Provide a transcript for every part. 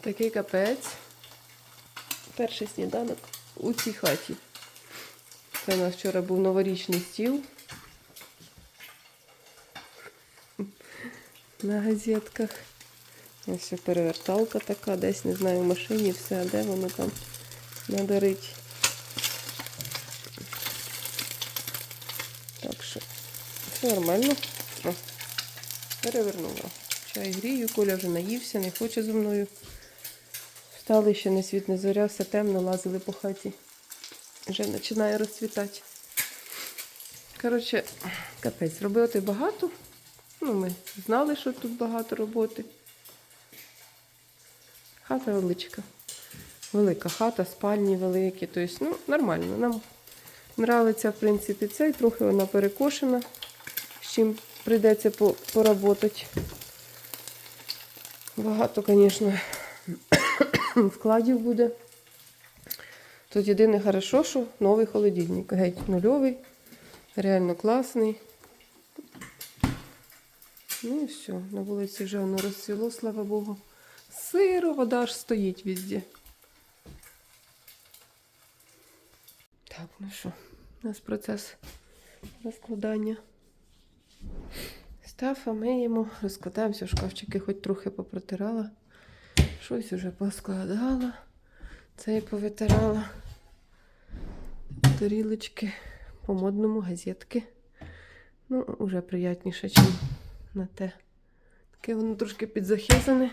Такий капець. Перший сніданок у цій хаті. Це у нас вчора був новорічний стіл. На газетках. Ось переверталка така, десь, не знаю, в машині все, а де воно там надарить. Так що все нормально. О, перевернула. Чай грію, Коля вже наївся, не хоче зі мною. Встали ще не світ не зоря, все темно, лазили по хаті. Вже починає розцвітати. Коротше, капець, роботи багато. Ну, ми знали, що тут багато роботи. Хата величка. Велика хата, спальні великі. Тобто, ну, нормально. Нам нравиться, в принципі, цей. Трохи вона перекошена, з чим прийдеться по- поработати. Багато, звісно, вкладів буде. Тут єдине хорошо, що новий холодильник. Геть нульовий, реально класний. Ну і все. На вулиці вже воно розцвіло, слава Богу. Сиро, вода аж стоїть везде. Так, ну що, у нас процес розкладання. Стафа миємо, розкладаємося, шкафчики хоч трохи попротирала. Щось уже поскладала. Цей повитирала. Тарілочки по модному, газетки. Ну, уже приятніше, ніж на те. Таке воно трошки підзахизане.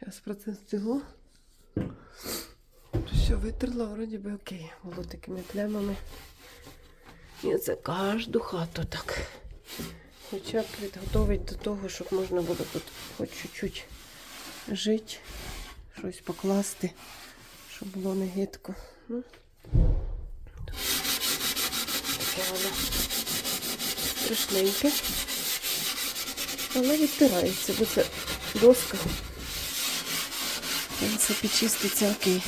Зараз процес цього. Все витерла, вроді би окей. Було такими плямами. І це кожну хату так. Хоча б підготовить до того, щоб можна було тут хоч чуть-чуть жити, щось покласти, щоб було не гидко. Ну, таке воно страшненьке. Але відтирається, бо це доска. Це підчиститься окей.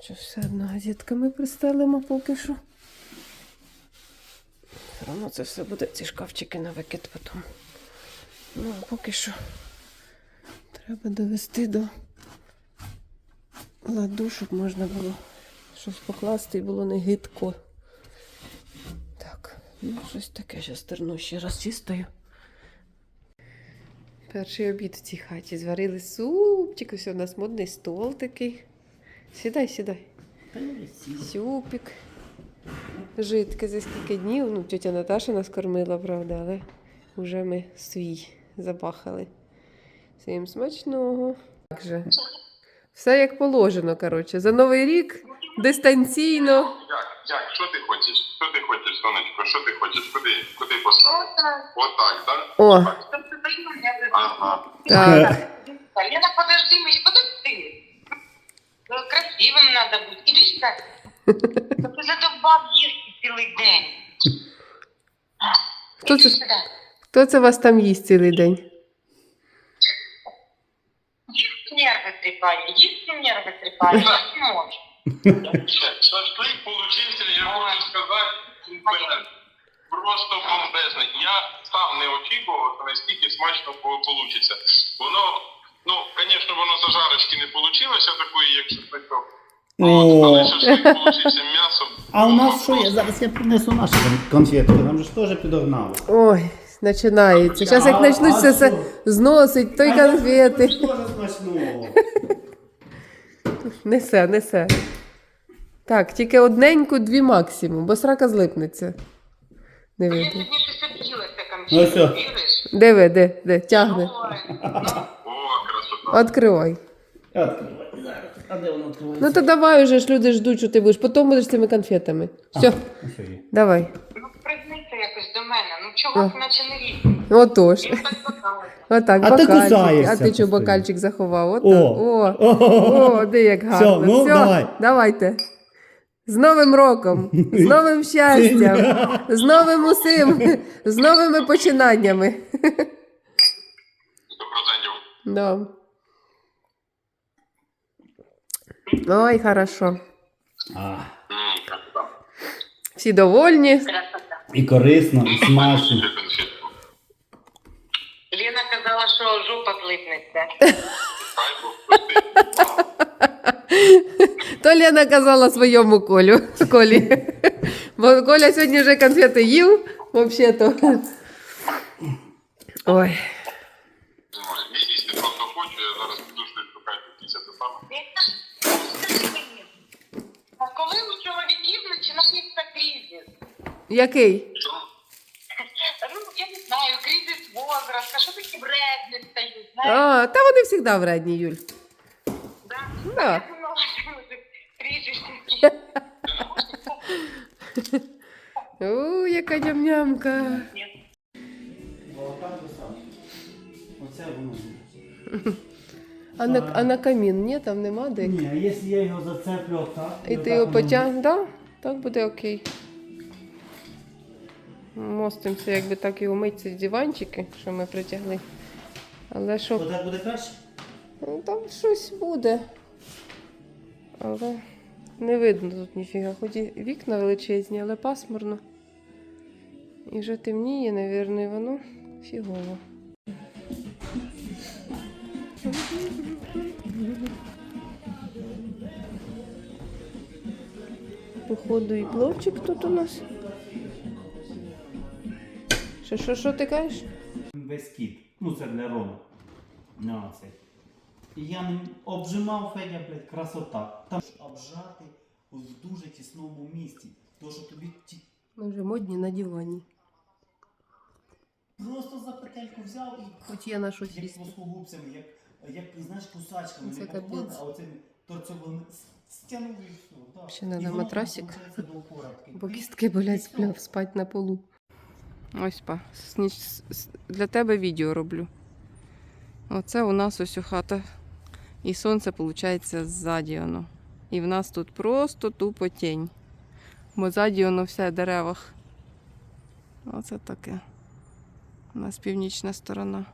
Що все одно газетками пристелимо поки що. Все одно це все буде ці шкафчики на викид потім. Ну, а поки що треба довести до ладу, щоб можна було щось покласти і було не гидко. Так, ну щось таке зараз терну ще раз чистою. Перший обід в цій хаті. Зварили супчик. Ось у нас модний стол такий. Сідай, сідай. Сюпік. Жидке за скільки днів. Ну, тетя Наташа нас кормила, правда, але вже ми свій забахали. Всім смачного. Так же. Все як положено, коротше. За Новий рік дистанційно. Як, як, що ти хочеш? Що ти хочеш, сонечко? Що ти хочеш? Куди? Куди поставити? Отак, так? О, Ага. так. Лена, подожди, Миш, подожди. Ну, Красивым надо быть. Иди сюда. Да Ты задолбал есть целый день. Хто Иди це, сюда. хто це вас там їсть цілий день? Есть нервы трепали, есть нервы трепали, есть можешь. Шашлик получився, я можу сказати, блін, просто бомбезний. Я сам не очікував, що настільки смачно вийде. Воно, ну, звісно, воно зажарочки не вийшло такої, як шашличок. От, але О, м'ясо. а у нас що є? Зараз я принесу наші конфетки, нам же ж теж підогнали. Ой, починається. Зараз як А- почнуть все це зносить, то й конфети. Несе, несе. Так, тільки одненьку, дві максимум, бо срака злипнеться. Сегодня что-то Ну диви, де, де, тягне. О, красота. Відкривай. Зараз. А де воно відкривається? Ну то давай уже ж люди ждуть, що ти будеш. Потім будеш цими конфетами. Все, Ну, що є? давай. Ну, пригнися якось до мене. Ну, чого ти наче не рідний? Отож. Я так показала. Отак, А ти бокальчик. кусаєшся А ти чого постійно. бокальчик заховав? Отак. О. О, о, де як гарно. Всьо, ну, Всьо, давай. Давайте. З Новим роком, з новим щастям, з новим усім, з новими починаннями. Сто процентів. Да. Ой, хорошо. А, М, красота. Всі довольні. Красота. І корисно, і смачно. Ще конфетку. Лена казала, що жопа злипнеться. Хай Бог простить. То Лена казала своєму Колю. Колі. Бо Коля сьогодні вже конфети їв, взагалі-то. Ой. Починається кризис? Який? Ну, я не знаю, кризис возраста, що такі вредні стають, знаєш? А, та вони завжди вредні, Юль. Да? Да. Я думала, що може кризис такий. О, яка ням-нямка. Оце воно. А на, а на камін? Ні, там нема де. Ні, а якщо я його зацеплю отак... І ти його потягнеш, да? Так буде окей. Мостимося, якби так і умить ці диванчики, що ми притягли. Але що, так буде краще? ну, там щось буде. Але не видно тут ніфіга. Хоч і вікна величезні, але пасмурно. І вже темніє, навірно, і воно фігово. Походу і пловчик тут у нас. Що, що, що ти кажеш? Весь кіт. Ну це для Рома. На цей. І я ним обжимав Федя, блядь, красота. Там обжати в дуже тісному місці. То, що тобі ті... Ми вже модні на дивані. просто за петельку взяв і Хоч є на щось як плоскогубцями, як, як знаєш, кусачками, не а оцим торцовим стягнули і все. Ще надо І воно матрасик. Бо кістки болять спляв спать на полу. Ось па. Для тебе відео роблю. Оце у нас ось у хата. І сонце, виходить, ззаді воно. І в нас тут просто тупо тінь. Бо ззаді воно все в деревах. Оце таке. У нас північна сторона.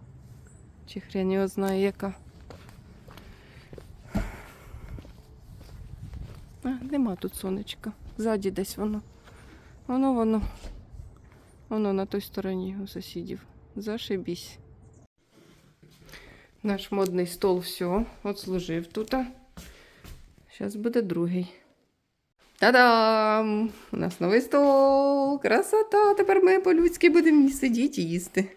Чи хрен його знає яка. А, нема тут сонечка. Ззаді десь воно. Воно, воно. Воно на той стороні у сусідів. Зашибісь. Наш модний стол все, отслужив тут. Зараз буде другий. Та-дам! У нас новий стол! Красота! Тепер ми по-людськи будемо сидіти і їсти.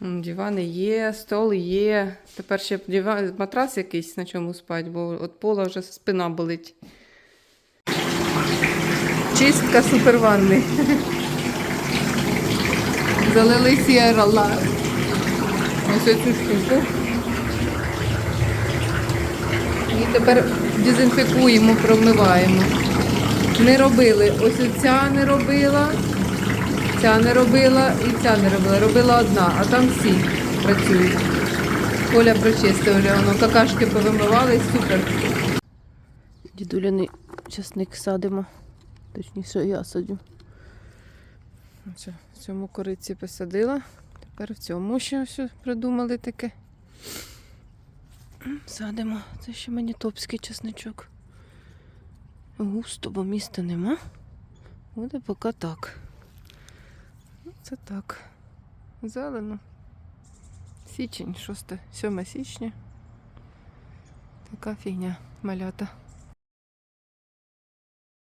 Дивани є, стол є. Тепер ще диван, матрас якийсь на чому спать, бо від пола вже спина болить. Чистка суперванни. Залили сіарала. Ось цю штуку. І тепер дезінфікуємо, промиваємо. Не робили. Ось ця не робила, ця не робила і ця не робила. Робила одна, а там всі працюють. Коля прочистив вже, воно какашки повимивали, супер. Дідуляний часник садимо. Точніше, я садю. В цьому кориці посадила. Тепер в цьому ще ось придумали таке. Садимо. Це ще манітопський чесничок. Густо, бо міста нема. Буде поки так. Ну, Це так. Зелено. Січень, 6, 7 січня. Така фігня малята.